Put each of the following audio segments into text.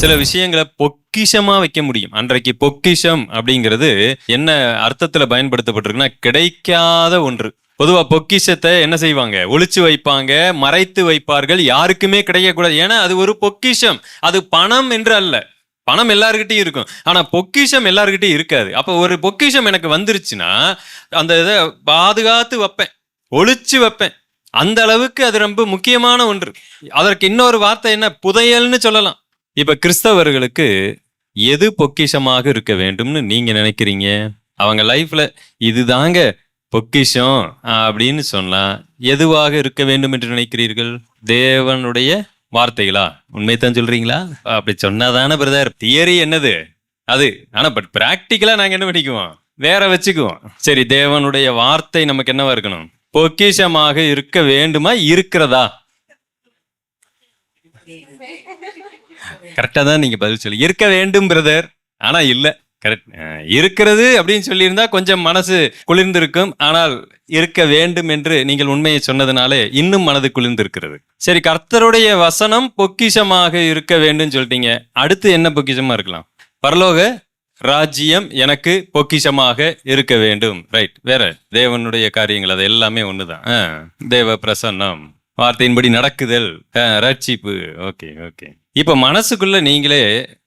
சில விஷயங்களை பொக்கிஷமா வைக்க முடியும். அன்றைக்கு பொக்கிஷம் அப்படிங்கிறது என்ன அர்த்தத்துல பயன்படுத்தப்பட்டிருக்குன்னா கிடைக்காத ஒன்று. பொதுவா பொக்கிஷத்தை என்ன செய்வாங்க? ஒளிச்சு வைப்பாங்க மறைத்து வைப்பார்கள். யாருக்குமே கிடைக்கக்கூடாது. ஏன்னா அது ஒரு பொக்கிஷம். அது பணம் என்று அல்ல. பணம் எல்லாருக்கிட்டையும் இருக்கும். ஆனா பொக்கிஷம் எல்லாருக்கிட்டையும் இருக்காது. அப்ப ஒரு பொக்கிஷம் எனக்கு வந்துருச்சுன்னா அந்த இதை பாதுகாத்து வைப்பேன். ஒளிச்சு வைப்பேன். அந்த அளவுக்கு அது ரொம்ப முக்கியமான ஒன்று. அதற்கு இன்னொரு வார்த்தை என்ன? புதையல்னு சொல்லலாம். இப்ப கிறிஸ்தவர்களுக்கு எது பொக்கிஷமாக இருக்க வேண்டும்னு நீங்க நினைக்கிறீங்க? அவங்க லைஃப்ல இதுதாங்க பொக்கிஷம் அப்படின்னு சொன்னா எதுவாக இருக்க வேண்டும் என்று நினைக்கிறீர்கள்? தேவனுடைய வார்த்தைகளா? உண்மைத்தான் சொல்றீங்களா? அப்படி சொன்னாதானே பிரதர் தியரி என்னது? அது ஆனா பட் பிராக்டிக்கலா நாங்க என்ன பண்ணிக்குவோம்? வேற வச்சுக்குவோம். சரி தேவனுடைய வார்த்தை நமக்கு என்னவா இருக்கணும்? பொக்கிஷமாக இருக்க வேண்டுமா? இருக்கிறதா? கரெக்டாக தான் நீங்கள் பதில் சொல்லி இருக்க வேண்டும் பிரதர் ஆனால் இல்லை. கரெக்ட் இருக்கிறது அப்படின்னு சொல்லியிருந்தா கொஞ்சம் மனசு குளிர்ந்திருக்கும். ஆனால் இருக்க வேண்டும் என்று நீங்கள் உண்மையை சொன்னதுனாலே இன்னும் மனது குளிர்ந்திருக்கிறது. சரி கர்த்தருடைய வசனம் பொக்கிஷமாக இருக்க வேண்டும் சொல்லிட்டீங்க. அடுத்து என்ன பொக்கிஷமா இருக்கலாம்? பரலோக ராஜ்யம் எனக்கு பொக்கிஷமாக இருக்க வேண்டும். ரைட் வேற தேவனுடைய காரியங்கள் அது எல்லாமே ஒண்ணுதான். ஆ, தேவ பிரசன்னம் வார்த்தையின்படி நடக்குதல் ஆ, ரட்சிப்பு. ஓகே ஓகே இப்போ மனசுக்குள்ள நீங்களே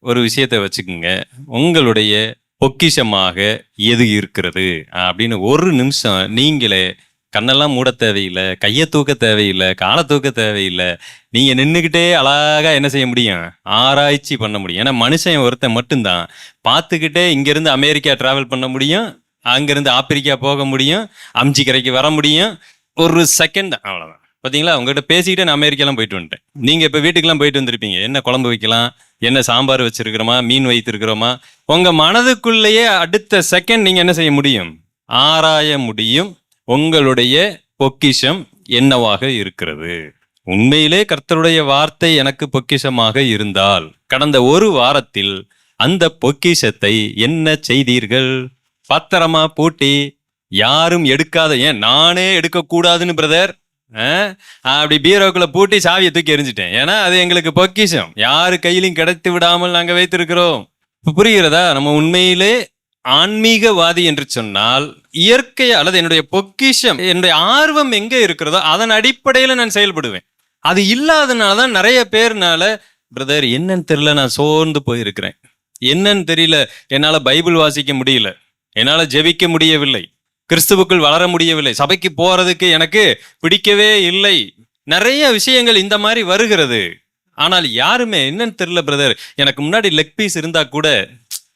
ஒரு விஷயத்தை வச்சுக்கோங்க. உங்களுடைய பொக்கிஷமாக எது இருக்கிறது? அப்படின்னு ஒரு நிமிஷம் நீங்களே கண்ணெல்லாம் மூட தேவையில்லை கையை தூக்க தேவையில்லை காலை தூக்க தேவையில்லை நீங்கள் நின்றுக்கிட்டே அழகாக என்ன செய்ய முடியும்? ஆராய்ச்சி பண்ண முடியும். ஏன்னா மனுஷன் ஒருத்தன் மட்டும்தான். பார்த்துக்கிட்டே இங்கேருந்து அமெரிக்கா ட்ராவல் பண்ண முடியும் அங்கேருந்து ஆப்பிரிக்கா போக முடியும் அம்ஜி கரைக்கு வர முடியும். ஒரு செகண்ட் தான் அவ்வளோதான் பார்த்தீங்களா உங்ககிட்ட பேசிக்கிட்டே நான் அமெரிக்காலாம் போயிட்டு வந்துட்டேன். நீங்கள் இப்போ வீட்டுக்கெல்லாம் போயிட்டு வந்திருப்பீங்க. என்ன குழம்பு வைக்கலாம்? என்ன சாம்பார் வச்சிருக்கிறோமா? மீன் வைத்திருக்கிறோமா? உங்கள் மனதுக்குள்ளேயே அடுத்த செகண்ட் நீங்கள் என்ன செய்ய முடியும்? ஆராய முடியும். உங்களுடைய பொக்கிஷம் என்னவாக இருக்கிறது? உண்மையிலே கர்த்தருடைய வார்த்தை எனக்கு பொக்கிஷமாக இருந்தால் கடந்த ஒரு வாரத்தில் அந்த பொக்கிஷத்தை என்ன செய்தீர்கள்? பத்திரமா பூட்டி யாரும் எடுக்காத ஏன் நானே எடுக்கக்கூடாதுன்னு பிரதர் அப்படி பீரோக்குள்ள பூட்டி சாவியை தூக்கி எரிஞ்சிட்டேன். ஏன்னா அது எங்களுக்கு பொக்கிஷம். யாரு கையிலையும் கிடைத்து விடாமல் நாங்கள் வைத்திருக்கிறோம். இப்போ புரிகிறதா? நம்ம உண்மையிலே ஆன்மீகவாதி என்று சொன்னால் இயற்கை அல்லது என்னுடைய பொக்கிஷம் என்னுடைய ஆர்வம் எங்கே இருக்கிறதோ அதன் அடிப்படையில் நான் செயல்படுவேன். அது இல்லாதனால தான் நிறைய பேர்னால பிரதர் என்னன்னு தெரியல நான் சோர்ந்து போயிருக்கிறேன். என்னன்னு தெரியல என்னால் பைபிள் வாசிக்க முடியல. என்னால் ஜெபிக்க முடியவில்லை. கிறிஸ்துவுக்குள் வளர முடியவில்லை. சபைக்கு போறதுக்கு எனக்கு பிடிக்கவே இல்லை. நிறைய விஷயங்கள் இந்த மாதிரி வருகிறது. ஆனால் யாருமே என்னன்னு தெரியல பிரதர் எனக்கு முன்னாடி லெக் பீஸ் இருந்தா கூட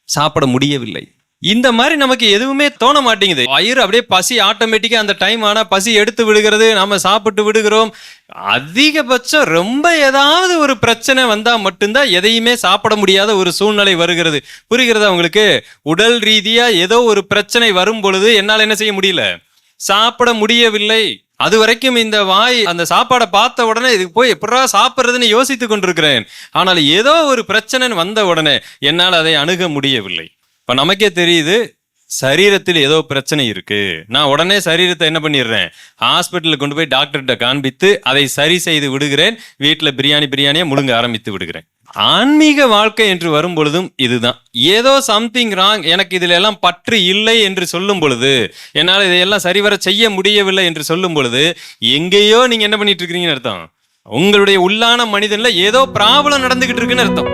சாப்பிட முடியவில்லை. இந்த மாதிரி நமக்கு எதுவுமே தோண மாட்டேங்குது. வயிறு அப்படியே பசி ஆட்டோமேட்டிக்கா அந்த டைம் ஆனா பசி எடுத்து விடுகிறது நாம சாப்பிட்டு விடுகிறோம். அதிகபட்சம் ரொம்ப ஏதாவது ஒரு பிரச்சனை வந்தா மட்டும்தான் எதையுமே சாப்பிட முடியாத ஒரு சூழ்நிலை வருகிறது. புரிகிறதா உங்களுக்கு? உடல் ரீதியா ஏதோ ஒரு பிரச்சனை வரும் பொழுது என்னால என்ன செய்ய முடியல? சாப்பிட முடியவில்லை. அது வரைக்கும் இந்த வாய் அந்த சாப்பாடை பார்த்த உடனே இதுக்கு போய் எப்படா சாப்பிட்றதுன்னு யோசித்து கொண்டிருக்கிறேன். ஆனால் ஏதோ ஒரு பிரச்சனை வந்த உடனே என்னால் அதை அணுக முடியவில்லை. இப்போ நமக்கே தெரியுது சரீரத்தில் ஏதோ பிரச்சனை இருக்கு. நான் உடனே சரீரத்தை என்ன பண்ணிடுறேன்? ஹாஸ்பிட்டலுக்கு கொண்டு போய் டாக்டர்கிட்ட காண்பித்து அதை சரி செய்து விடுகிறேன். வீட்டில் பிரியாணி பிரியாணியை முழுங்க ஆரம்பித்து விடுகிறேன். ஆன்மீக வாழ்க்கை என்று வரும் பொழுதும் இதுதான். ஏதோ சம்திங் ராங் எனக்கு இதுல எல்லாம் பற்று இல்லை என்று சொல்லும் பொழுது என்னால் இதையெல்லாம் சரிவர செய்ய முடியவில்லை என்று சொல்லும் பொழுது எங்கேயோ நீங்கள் என்ன பண்ணிட்டு இருக்கிறீங்கன்னு அர்த்தம்? உங்களுடைய உள்ளான மனிதனில் ஏதோ ப்ராப்ளம் நடந்துகிட்டு இருக்குன்னு அர்த்தம்.